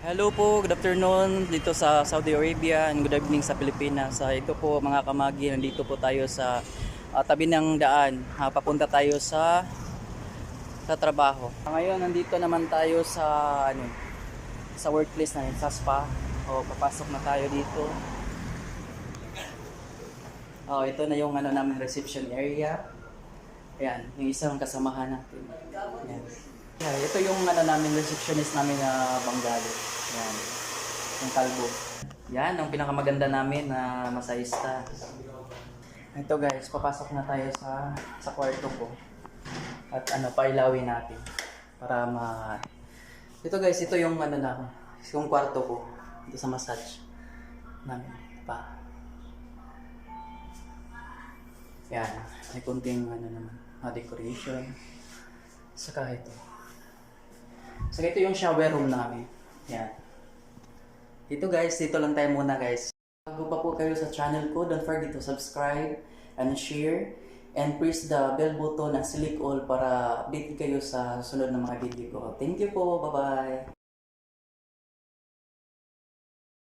Hello po, good afternoon dito sa Saudi Arabia and good evening sa Pilipinas. So, ito po mga kamagi, nandito po tayo sa ah, tabi ng daan. Ah, papunta tayo sa sa trabaho. Ngayon nandito naman tayo sa ano sa workplace namin sa spa. O papasok na tayo dito. Oh, ito na yung ano namin reception area. Ayan, yung isang kasamahan natin. Ito yung ano namin receptionist namin na Bangali. Yan. Yung kalbo. Yan, ang pinakamaganda namin na masayista. Ito guys, papasok na tayo sa sa kwarto ko. At ano, pailawin natin para ma Ito guys, ito yung ano na yung kwarto ko dito sa massage namin pa. Yan, may kunting ano naman, mga decoration. Saka ito. So ito yung shower room namin. Yan. Dito guys, dito lang tayo muna guys. Bago pa po kayo sa channel ko, don't forget to subscribe and share and press the bell button and select all para update kayo sa sunod na mga video ko. Thank you po. Bye-bye.